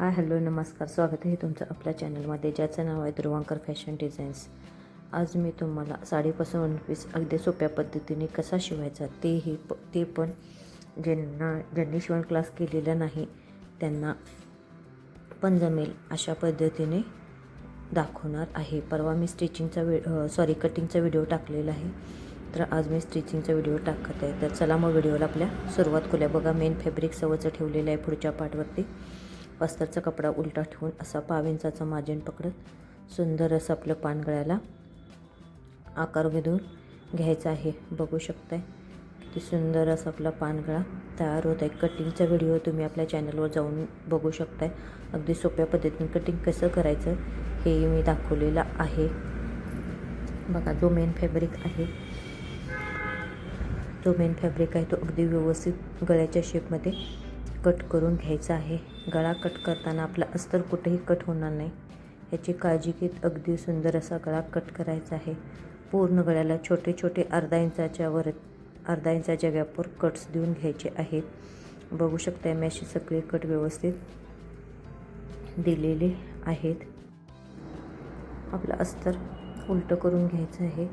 Hi hello नमस्कार. स्वागत आहे तुमचं आपल्या चॅनलमध्ये ज्याचं नाव आहे ध्रुवांकर फॅशन डिझाईन्स. आज मी तुम्हाला साडीपासून वन पीस अगदी सोप्या पद्धतीने कसा शिवायचा तेही प ते पण ज्यांना ज्यांनी शिवण क्लास केलेला नाही त्यांना पण जमेल अशा पद्धतीने दाखवणार आहे. परवा मी स्टिचिंगचा व्हि सॉरी कटिंगचा व्हिडिओ टाकलेला आहे. तर आज मी स्टिचिंगचा व्हिडिओ टाकत आहे. तर चला मग व्हिडिओला आपल्या सुरुवात करूया. बघा मेन फॅब्रिक सवचं ठेवलेलं आहे पुढच्या पार्टवरती अस्तरचा कपडा उलटा ठेवून असा पाविंचाचं इंचाचा मार्जिन पकडत सुंदर असं आपलं पानगळ्याला आकार घेऊन घ्यायचा आहे. बघू शकताय किती सुंदर असं आपला पानगळा तयार होत आहे. कटिंगचा व्हिडिओ तुम्ही आपल्या चॅनलवर जाऊन बघू शकताय. अगदी सोप्या पद्धतीने कटिंग कसं करायचं हे मी दाखवलेलं आहे. बघा जो मेन फॅब्रिक आहे जो मेन फॅब्रिक आहे तो अगदी व्यवस्थित गळ्याच्या शेपमध्ये कट करून घ्यायचा आहे. गळा कट करताना आपला अस्तर कुठेही कट होणार नाही. याची काळजी घेत अगदी सुंदर असा गळा कट करायचा आहे. पूर्ण गळ्याला छोटे छोटे अर्धा इंचाच्या वर अर्धा इंचाच्या गॅपवर कट्स देऊन घ्यायचे आहेत बघू शकता मी असे सगळे कट व्यवस्थित दिलेले आहेत. आपलं अस्तर उलटं करून घ्यायचं आहे.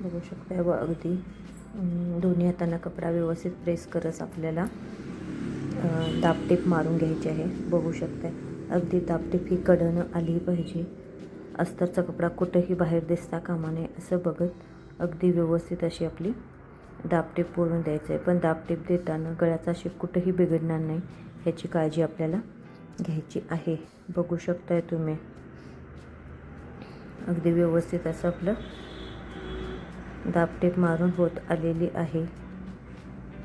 बघू शकता व अगदी दोन्ही हातांना कपडा व्यवस्थित प्रेस करत आपल्याला दाबटेप मारून घ्यायची आहे. बघू शकताय. अगदी दाबटेप ही कडनं आली पाहिजे. अस्तरचा कपडा कुठंही बाहेर दिसता कामा नये असं बघत अगदी व्यवस्थित अशी आपली दाबटेप पूर्ण द्यायचं आहे. पण दाबटेप देताना गळ्याचा शेप कुठंही बिघडणार नाही ह्याची काळजी आपल्याला घ्यायची आहे. बघू शकताय तुम्ही. अगदी व्यवस्थित असं आपलं दाबटेप मारून होत आलेली आहे.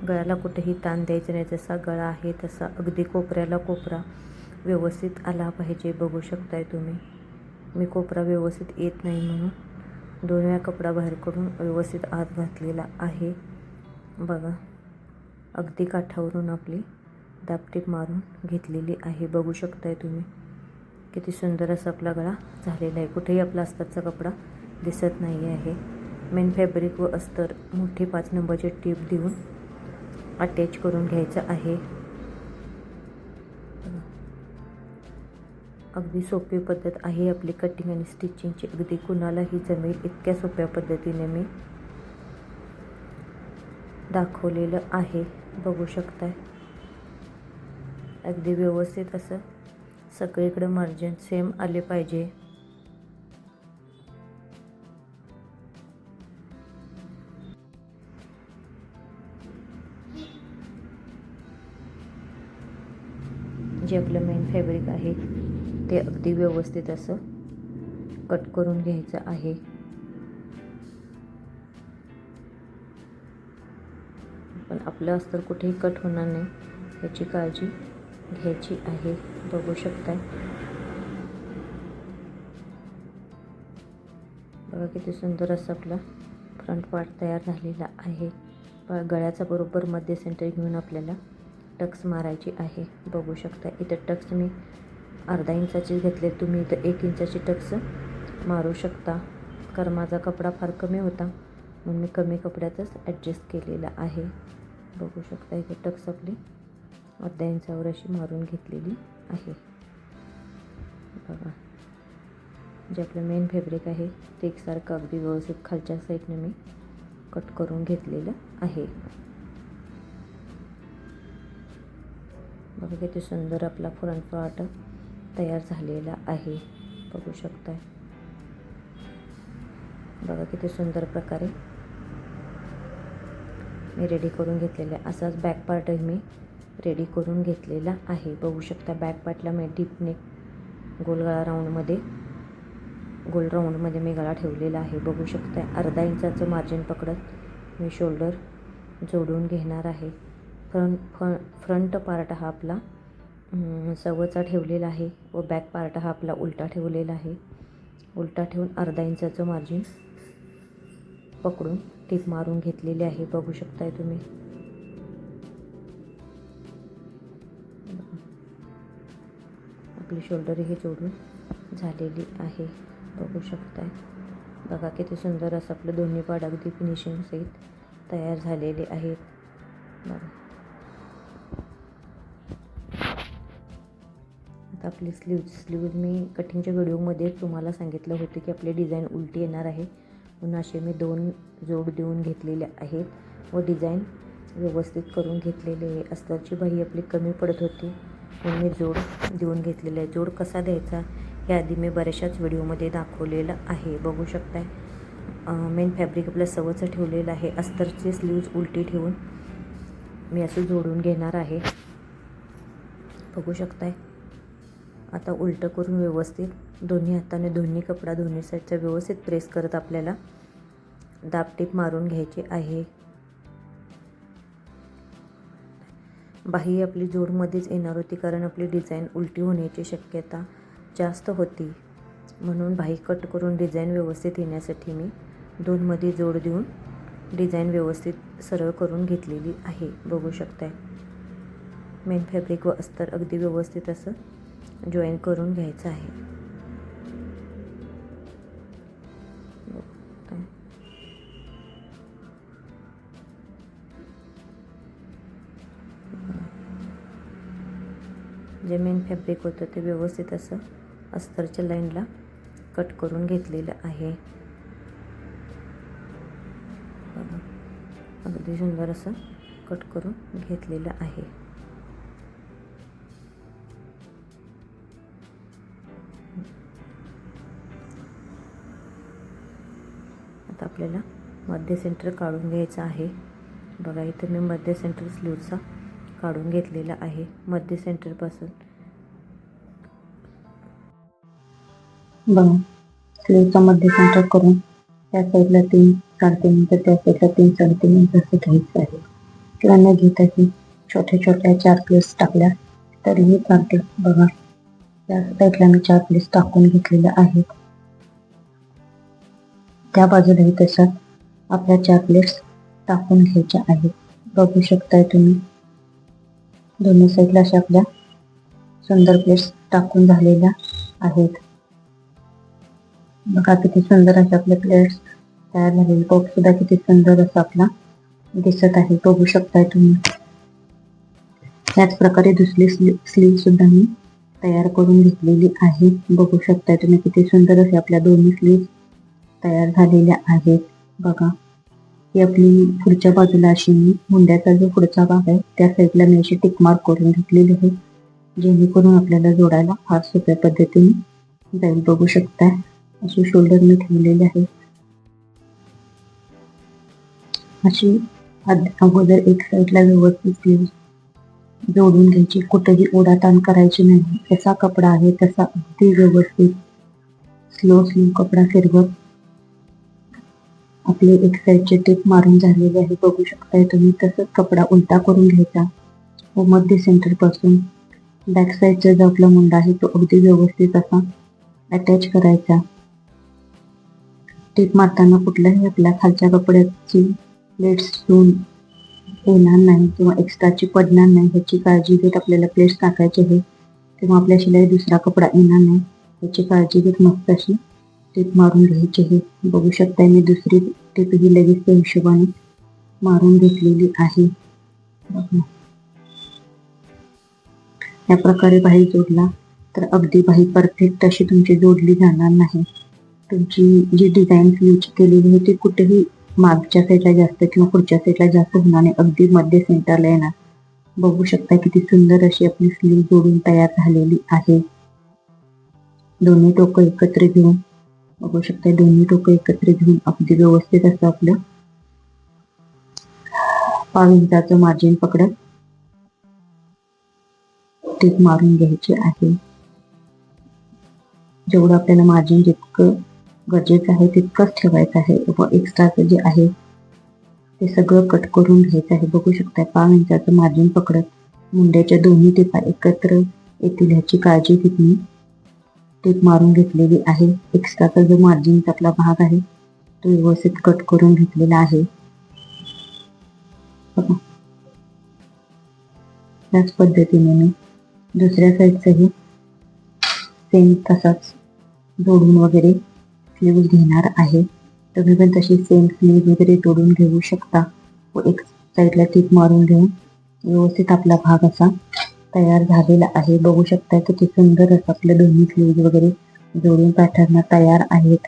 गळ्याला कुठेही ताण द्यायचं नाही. जसा गळा आहे तसा अगदी कोपऱ्याला कोपरा व्यवस्थित आला पाहिजे बघू शकताय तुम्ही. मी कोपरा व्यवस्थित येत नाही म्हणून दोन वेळा कपडा बाहेरकडून व्यवस्थित आत घातलेला आहे. बघा अगदी काठावरून आपली दापटीप मारून घेतलेली आहे. बघू शकताय तुम्ही. किती सुंदर असा आपला गळा झालेला आहे. कुठेही आपला अस्तरचा कपडा दिसत नाही आहे मेन फॅब्रिक व अस्तर मोठी पाच नंबरची टीप देऊन अटॅच करून घ्यायचं आहे. अगदी सोपी पद्धत आहे आपली कटिंग आणि स्टिचिंगची अगदी कुणालाही जमेल इतक्या सोप्या पद्धतीने मी दाखवलेलं आहे. बघू शकताय. अगदी व्यवस्थित असं. सगळीकडे मार्जिन सेम आले पाहिजे. जे आपलं मेन फॅब्रिक आहे ते अगदी व्यवस्थित असं कट करून घ्यायचं आहे. पण आपलं अस्तर कुठेही कट होणार नाही याची काळजी घ्यायची आहे. बघू शकताय. बघा किती सुंदर असं आपला फ्रंट पार्ट तयार झालेला आहे. गळ्याचा बरोबर मध्य सेंटर घेऊन आपल्याला टक्स मारायची आहे. बघू शकता इथं टक्स मी अर्धा इंचाचे घेतले. तुम्ही इथं एक इंचाची टक्स मारू शकता. कारण माझा कपडा फार कमी होता. म्हणून मी कमी कपड्यातच ॲडजस्ट केलेला आहे. बघू शकता इथे टक्स आपली अर्ध्या इंचावर अशी मारून घेतलेली आहे. बघा. जे आपलं मेन फॅब्रिक आहे ते एकसारखं अगदी व्यवस्थित खालच्या साईडने मी कट करून घेतलेलं आहे. बघा किती सुंदर आपला फ्रंट तयार झालेला आहे. बघू शकताय. बघा किती सुंदर प्रकारे मी रेडी करून घेतलेला आहे. असाच बॅक पार्टही मी रेडी करून घेतलेला आहे. बघू शकता बॅक पार्टला मी डीपने गोल गोलगळा राऊंडमध्ये गोल राऊंडमध्ये मी गळा ठेवलेला आहे. बघू शकता अर्धा इंचाचं मार्जिन पकडत मी शोल्डर जोडून घेणार आहे. फ्रंट फ फ्रंट पार्ट हा आपला सवचा सव्वाचा ठेवलेला आहे व बॅक पार्ट हा आपला उलटा ठेवलेला आहे. उलटा ठेवून अर्धा इंचाचं मार्जिन पकडून टीप मारून घेतलेली आहे. बघू शकताय तुम्ही. आपली शोल्डरही जोडून झालेली आहे. बघू शकताय. बघा किती सुंदर असं आपलं दोन्ही पाड अगदी फिनिशिंग सहित तयार झालेले आहेत. बघा. आपली स्लीव स्लीव्ज मी कटिंगच्या व्हिडिओमध्ये तुम्हाला सांगितलं होतं की आपली डिझाईन उलटी येणार आहे. म्हणून असे मी दोन जोड देऊन घेतलेले आहेत व डिझाईन व्यवस्थित करून घेतलेले आहे. अस्तरची बाही आपली कमी पडत होती म्हणून मी जोड देऊन घेतलेला आहे. जोड कसा द्यायचा हे आधी मी बऱ्याचशाच व्हिडिओमध्ये दाखवलेलं आहे. बघू शकताय. मेन फॅब्रिक आपलं सवचं ठेवलेलं आहे. अस्तरचे स्लीव्ज उलटी ठेवून मी असं जोडून घेणार आहे. बघू शकताय. आता उलटं करून व्यवस्थित दोन्ही हाताने दोन्ही कपडा दोन्ही साईडचा व्यवस्थित प्रेस करत आपल्याला दाबटीप मारून घ्यायची आहे. बाही आपली जोडमध्येच येणार होती कारण आपली डिझाईन उलटी होण्याची शक्यता जास्त होती. म्हणून बाही कट करून डिझाईन व्यवस्थित येण्यासाठी मी दोनमध्ये जोड देऊन डिझाईन व्यवस्थित सरळ करून घेतलेली आहे. बघू शकताय. मेन फॅब्रिक व अस्तर अगदी व्यवस्थित असं जॉईन करून घ्यायचं आहे. जे मेन फॅब्रिक होतं ते व्यवस्थित असं अस्तरच्या लाईनला कट करून घेतलेलं आहे. अगदी सुंदर असं कट करून घेतलेलं आहे. आपल्याला मध्य सेंटर काढून घ्यायचं आहे. बघा इथं मी मध्य सेंटर स्लीवचा काढून घेतलेला आहे. मध्य सेंटरपासून बघा स्लीवचा मध्य सेंटर करून त्या साईडला तीन साडेतीन इंच त्या साईडला तीन साडेतीन इंच असं घ्यायचं आहे. किंवा न घेता की छोट्या छोट्या चार प्लेस टाकल्या तरीही चालते. बघा त्या साईडला मी चार प्लेस टाकून घेतलेल्या आहेत. त्या बाजूलाही तशाच आपल्या चार प्लेट्स टाकून घ्यायच्या आहेत. बघू शकताय तुम्ही. दोन्ही साईडला अशा आपल्या सुंदर प्लेट्स टाकून झालेल्या आहेत. बघा किती सुंदर असे आपल्या प्लेट्स तयार झालेले. बॉक्स सुद्धा किती सुंदर असं आपला दिसत आहे. बघू शकताय तुम्ही. त्याच प्रकारे दुसरी स्लीव सुद्धा मी तयार करून घेतलेली आहे. बघू शकताय तुम्ही किती सुंदर असे आपल्या दोन्ही स्लीव तयार झालेल्या आहेत. बघा. ही आपली पुढच्या बाजूला अशी मी मुंड्याचा जो पुढचा भाग आहे त्या साईडला मी अशी टिकमार्क करून घेतलेली आहे. जेणेकरून आपल्याला जोडायला फार सोप्या पद्धतीने जाईल. बघू शकता. अशी शोल्डर मी ठेवलेले आहे. अशी अगोदर एक साईडला व्यवस्थित जोडून घ्यायची. कुठेही ओढाताण करायची नाही. जसा कपडा आहे तसा अगदी व्यवस्थित स्लो स्लो कपडा फिरवत आपले एक साईडचे टेप मारून झालेले आहे बघू शकताय तुम्ही तसंच कपडा उलटा करून घ्यायचा. व मध्य सेंटरपासून बॅक साईडचा जो आपला मुंडा आहे तो अगदी व्यवस्थित असा अटॅच करायचा. टेप मारताना कुठल्याही आपल्या खालच्या कपड्याची प्लेट्स घेऊन येणार नाही किंवा एक्स्ट्राची पडणार नाही ह्याची काळजी घेत आपल्याला प्लेट्स टाकायचे आहे किंवा आपल्या शिलाई दुसरा कपडा येणार नाही याची काळजी घेत मस्त अशी टीप मारून घ्यायची आहे. बघू शकता मी दुसरी टीप ही लगेच त्या हिशोबाने मारून घेतलेली आहे. बघा. या प्रकारे बाही जोडला तर अगदी बाही परफेक्ट अशी तुमची जोडली जाणार नाही. तुमची जी डिझाईन स्लीवची केलेली आहे ती कुठेही मागच्या साईडला जास्त किंवा पुढच्या साईडला जास्त होणार नाही. अगदी मध्य सेंटरला येणार. बघू शकता किती सुंदर अशी आपली स्लीव जोडून तयार झालेली आहे. दोन्ही टोकं एकत्र घेऊन. बघू शकता. दोन्ही टोकं एकत्र घेऊन अगदी व्यवस्थित असतं आपलं. पाव इंचाचं मार्जिन पकडत. टीप मारून घ्यायची आहे. जेवढं आपल्याला मार्जिन जितकं गरजेचं आहे तितकंच ठेवायचं आहे. व एक्स्ट्राचं जे आहे ते सगळं कट करून घ्यायचं आहे. बघू शकता पाव इंचाचं मार्जिन पकडत. मुंड्याच्या दोन्ही टिपा एकत्र येतील ह्याची काळजी घेतली. टेप मारून घेतलेली आहे. एक्स्ट्राचा जो मार्जिनचा आपला भाग आहे तो व्यवस्थित कट करून घेतलेला आहे. बघा. त्याच पद्धतीने मी दुसऱ्या साईडचंही सेम तसाच जोडून वगैरे स्लीव्ह घेणार आहे. तुम्ही पण तशी सेम स्लीव वगैरे जोडून घेऊ शकता. व एक साईडला टीप मारून घेऊन व्यवस्थित आपला भाग असा तयार झालेला आहे. बघू शकता किती सुंदर असं आपलं दोन्ही स्लीव्ज वगैरे जोडून पॅटर्न तयार आहेत.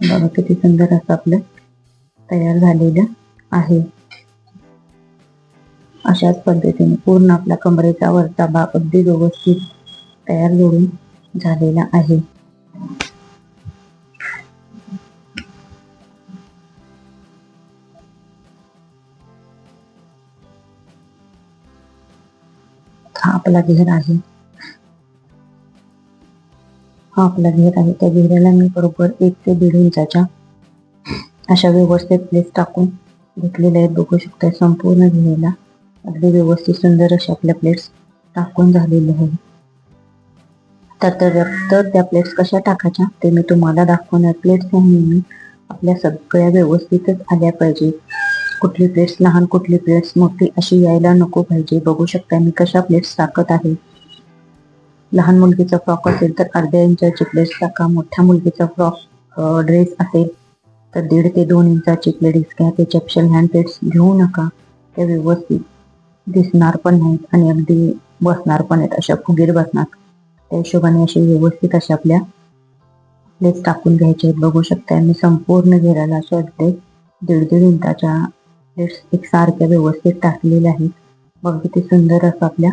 बघा किती सुंदर असं आपलं तयार झालेलं आहे. अशाच पद्धतीने पूर्ण आपला कमरेचा वरचा भाग अगदी व्यवस्थित तयार जोडून झालेला आहे. हा आपला घेर आहे. हा आपला घेर आहे. त्या घेराला मी बरोबर एक ते दीड इंचाच्या अशा व्यवस्थित प्लेस टाकून घेतलेल्या आहेत. बघू शकता संपूर्ण घेराला अगदी व्यवस्थित सुंदर अशा आपल्या प्लेट्स टाकून झालेले आहे. तर तर त्या प्लेट्स कशा टाकायच्या ते मी तुम्हाला दाखवणार. प्लेट्स नेहमी आपल्या सगळ्या व्यवस्थितच आल्या पाहिजेत. कुठली प्लेट्स लहान कुठली प्लेट्स मोठी अशी यायला नको पाहिजे. बघू शकता मी कशा प्लेट्स टाकत आहे. लहान मुलगीचा फ्रॉक असेल तर अर्ध्या इंचाची प्लेट्स टाका. मोठ्या मुलगीचा फ्रॉक ड्रेस असेल तर दीड ते दोन इंचाची प्लेट्स घ्या. ते चॅप्शल हँड प्लेट्स घेऊ नका. त्या व्यवस्थित दिसणार पण नाहीत आणि अगदी बसणार पण आहेत. अशा फुगीर बसणार. त्या हिशोबाने असे व्यवस्थित अशा आपल्या प्लेट्स टाकून घ्यायचे आहेत. बघू शकता मी संपूर्ण घेराला अशा अगदी दीड दीड इंचाच्या प्लेट्स एकसारख्या व्यवस्थित टाकलेल्या आहेत. बघा किती सुंदर असं आपल्या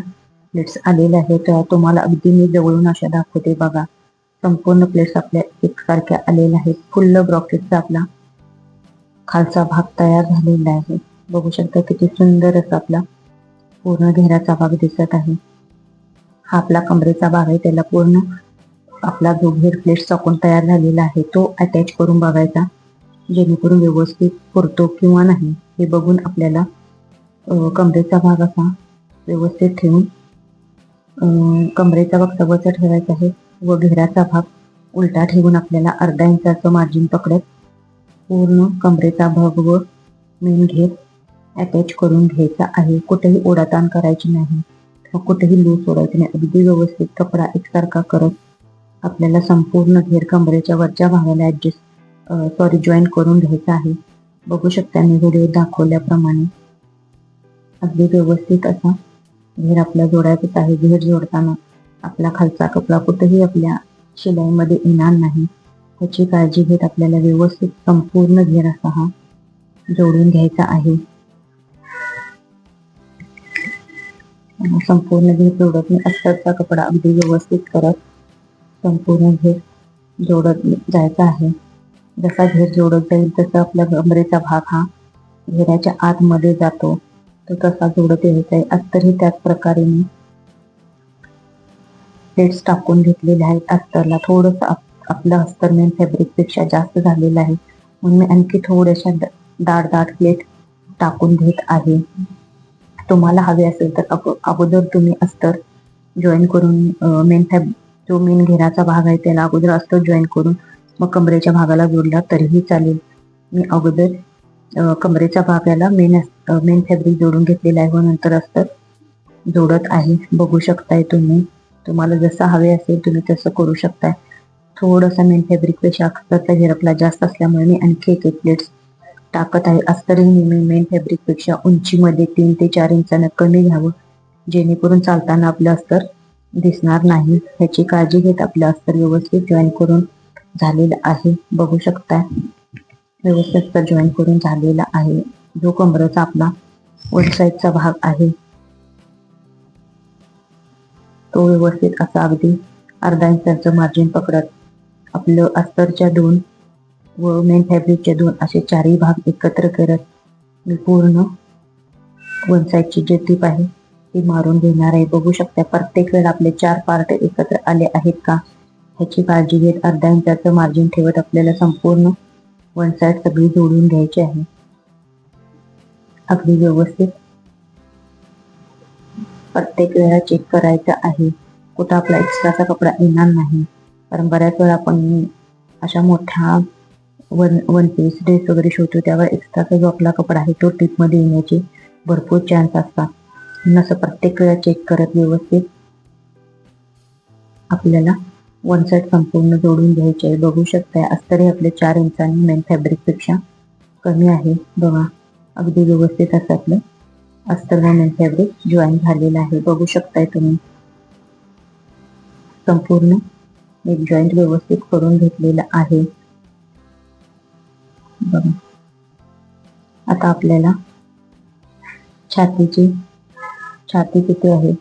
प्लेट्स आलेल्या आहेत. तुम्हाला अगदी मी जवळून अशा दाखवते बघा. संपूर्ण प्लेट्स आपल्या एकसारख्या आलेल्या आहेत. फुल्ल ब्रॉकेटचा आपला खालचा भाग तयार झालेला आहे. बघू शकता किती सुंदर असा आपला पूर्ण घेराचा भाग दिसत आहे. हा आपला कमरेचा भाग आहे. त्याला पूर्ण आपला जो घेर प्लेट्स चाकून तयार झालेला आहे तो अटॅच करून बघायचा. जेणेकरून व्यवस्थित पुरतो किंवा नाही हे बघून आपल्याला कमरेचा भाग असा व्यवस्थित ठेवून कमरेचा भाग सवयचा ठेवायचा आहे व घेराचा भाग उलटा ठेवून आपल्याला अर्धा इंचाचं मार्जिन पकडत पूर्ण कमरेचा भाग व मेन घेर अटॅच करून घ्यायचा आहे. कुठेही ओढाताण करायची नाही. कुठेही लूज सोडायची नाही. अगदी व्यवस्थित कपडा एकसारखा करत आपल्याला संपूर्ण घेर कमरेच्या वरच्या भागाला ॲडजस्ट सॉरी जॉईन करून घ्यायचा आहे. बघू शकता मी व्हिडिओ दाखवल्याप्रमाणे. अगदी व्यवस्थित असा. घेर आपला जोडायचाच आहे. घेर जोडताना आपला खालचा कपडा कुठेही आपल्या शिलाईमध्ये येणार नाही. त्याची काळजी घेत आपल्याला व्यवस्थित संपूर्ण घेर असा हा जोडून घ्यायचा आहे. संपूर्ण घेर जोडत मी अस्तरचा कपडा अगदी व्यवस्थित करत संपूर्ण घेर जोडत जायचा आहे. जसा घेर जोडत जाईल तसा आपल्या कमरेचा भाग हा घेऱ्याच्या आतमध्ये जातो. तो तसा जोडत यायचा आहे. अस्तरही त्याच प्रकारे मी प्लेट्स टाकून घेतलेले आहेत. अस्तरला थोडंसं आपलं अस्तर मेन फॅब्रिकपेक्षा जास्त झालेलं आहे. म्हणून मी आणखी थोड्याशा दाट दाट प्लेट टाकून घेत आहे. तुम्हाला हवे असेल तर अगोदर तुम्ही अस्तर जॉईन करून मेन फॅब जो मेन घेराचा भाग आहे त्याला अगोदर अस्तर जॉईन करून मग कमरेच्या भागाला जोडला तरीही चालेल. मी अगोदर कमरेच्या भागाला मेन मेन फॅब्रिक जोडून घेतलेला आहे व नंतर अस्तर जोडत आहे. बघू शकताय तुम्ही. तुम्हाला जसं हवे असेल तुम्ही तसं करू शकताय. थोडंसं मेन फॅब्रिकपेक्षा अस्तरचा झिरपला जास्त असल्यामुळे मी आणखी एक एक प्लेट्स टाकत आहे. अस्तरही नेहमी मेन फॅब्रिकपेक्षा उंचीमध्ये तीन ते चार इंचानं कमी घ्यावं. जेणेकरून चालताना आपलं अस्तर दिसणार नाही. ह्याची काळजी घेत आपलं अस्तर व्यवस्थित जॉईन करून झालेलं आहे. बघू शकताय. व्यवस्थित जॉईन करून झालेला आहे. जो कमरेचा आपला वन साईडचा भाग आहे. तो व्यवस्थित असा अगदी अर्धा इंचाचं मार्जिन पकडत. आपलं अस्तरच्या दोन व मेन फॅब्रिकचे दोन असे चारही भाग एकत्र करत. मी पूर्ण वन साईडची जे टीप आहे ती मारून घेणार आहे. बघू शकता प्रत्येक वेळेला आपले चार पार्ट एकत्र आले आहेत का? ह्याची काळजी घेत अर्धा इंचाचं मार्जिन ठेवत आपल्याला संपूर्ण वन साईड सगळी जोडून घ्यायची आहे. अगदी व्यवस्थित. प्रत्येक वेळा चेक करायचं आहे. कुठं आपला एक्स्ट्राचा कपडा येणार नाही. कारण बऱ्याच वेळा आपण अशा मोठ्या वन वन पीस ड्रेस वगैरे शिवतो त्यावर एक्स्ट्राचा जो आपला कपडा आहे तो टिपमध्ये येण्याचे भरपूर चान्स असतात. म्हणून असं प्रत्येक वेळा चेक करत व्यवस्थित आपल्याला वन साईड संपूर्ण जोडून घ्यायचे. आहे बघू शकताय अस्तरी आपले चार इंचांनी मेन फॅब्रिकपेक्षा कमी आहे. बघा अगदी व्यवस्थित असं आपलं अस्तर वुमेन फॅब्रिक जॉईन झालेलं आहे. बघू शकताय तुम्ही. संपूर्ण एक जॉईंट व्यवस्थित करून घेतलेलं आहे. बघा. आता आपल्याला छातीची छाती किती आहे?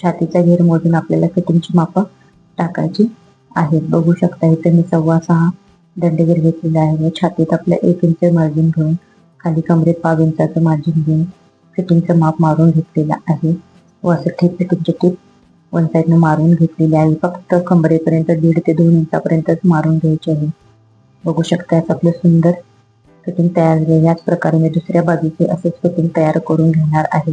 छातीचा घेर मोजून आपल्याला फिटिंगची मापं टाकायची आहेत. बघू शकता इथे मी सव्वा सहा दंडगीर घेतलेला आहे. व छातीत आपल्या एक इंच मार्जिन घेऊन खाली कमरेत पाव इंचाचं मार्जिन घेऊन फिटिंगचं माप मारून घेतलेलं आहे. व असं ठेप फिटिंगची टीप वन साईडनं मारून घेतलेली आहे. फक्त कमरेपर्यंत दीड ते दोन इंचापर्यंतच मारून घ्यायची आहे. बघू शकता असं आपलं सुंदर फिटिंग तयार झाले याच प्रकारे मी दुसऱ्या बाजूचे असेच फिटिंग तयार करून घेणार आहे.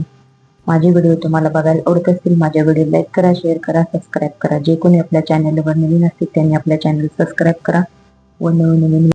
माझे व्हिडिओ तुम्हाला बघायला आवडत असतील माझ्या व्हिडिओ लाईक करा शेअर करा सबस्क्राईब करा. जे कोणी आपल्या चॅनलवर नवीन असतील त्यांनी आपल्या चॅनल सबस्क्राईब करा. व नवीन नवीन